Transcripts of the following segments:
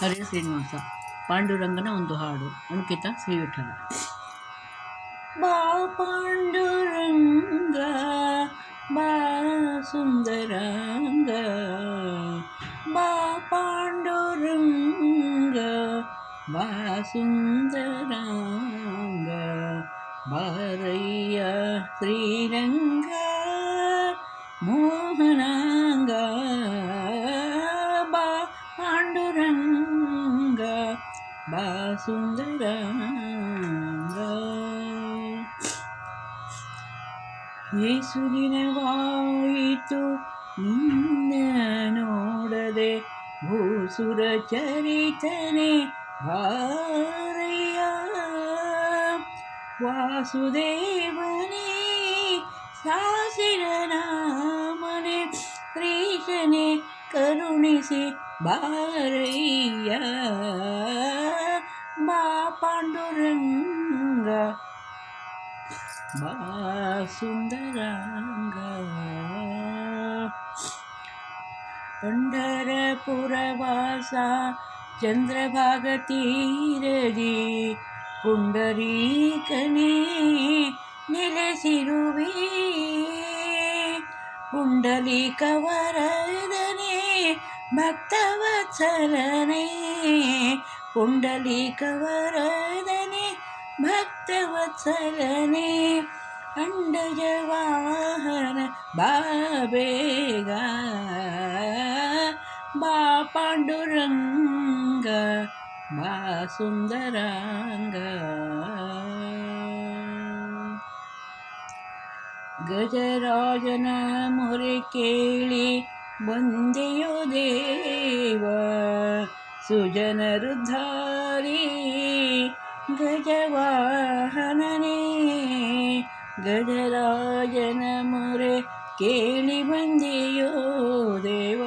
ಹರೇ ಶ್ರೀನಿವಾಸ ಪಾಂಡುರಂಗನ ಒಂದು ಹಾಡು ಅಂಕಿತ ಶ್ರೀ ವಿಠಲ ಬಾ ಪಾಂಡುರಂಗ ಬಾ ಸುಂದರಾಂಗ ಬಾ ಪಾಂಡುರಂಗ ಬಾ ಸುಂದರಾಂಗ ಬಾರಯ್ಯ ಶ್ರೀರಂಗ ಮೋಹನಾಂಗ ಪಾಂಡುರಂಗ ಬಾ ಸುಂದರಾಂಗ ಯೇಸುದಿನವಾಯಿತು ನಿನ್ನ ನೋಡದೆ ಭೂಸುರ ಚರಿತನೆ ಭಾರಯ್ಯ ವಾಸುದೇವನೇ ಕರುಣಿಸಿ ಬಾರಯ್ಯ ಬಾ ಪಾಂಡುರಂಗ ಬಾ ಸುಂದರಾಂಗ ಪಂಡರಪುರವಾಸ ಚಂದ್ರಭಾಗ ತೀರದಿ ಪುಂಡರೀಕನೇ ನೆಲೆಸಿರುವೆ ಪುಂಡಲೀಕವರದನೆ ഭക്തവത്സലനേ പുണ്ടലീകവരദനെ ഭക്തവത്സലനേ അണ്ടജവാഹന ബാബേഗ ബാ പാണ്ഡുരംഗ ബാ സുന്ദരാംഗ ഗജരാജന മുറി കേളി ಬಂದೆಯೋ ದೇವ, ಸುಜನರುದ್ಧಾರಿ, ಗಜವಾಹನನೇ, ಗಜರಾಜನ ಮೊರೆ ಕೇಳಿ ಬಂದೆಯೋ ದೇವ,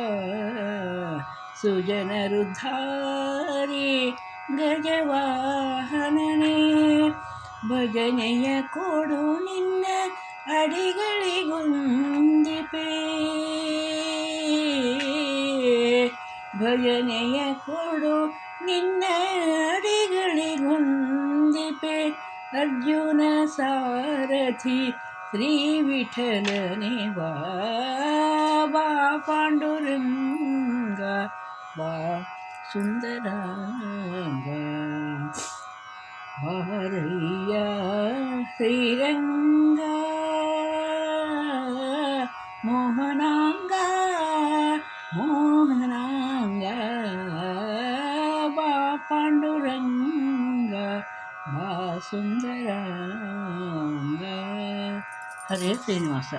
ಸುಜನರುದ್ಧಾರಿ, ಗಜವಾಹನನೇ. ಭಜನೆಯ ಕೊಡು ನಿನ್ನ ಅಡಿಗಳಿಗುಂದಿಪೇ ಭಜನೆಯ ಕೊಡು ನಿನ್ನ ಅಡಿಗಳಿಗುಂದಿಪೆ ಅರ್ಜುನ ಸಾರಥಿ ಶ್ರೀ ವಿಠಲನೆ ಬಾ ಬಾ ಪಾಂಡುರಂಗ ಬಾ ಸುಂದರಾಂಗ ಬಾರಯ್ಯ ಶ್ರೀರಂಗ సుందర హరే శ్రీనివాస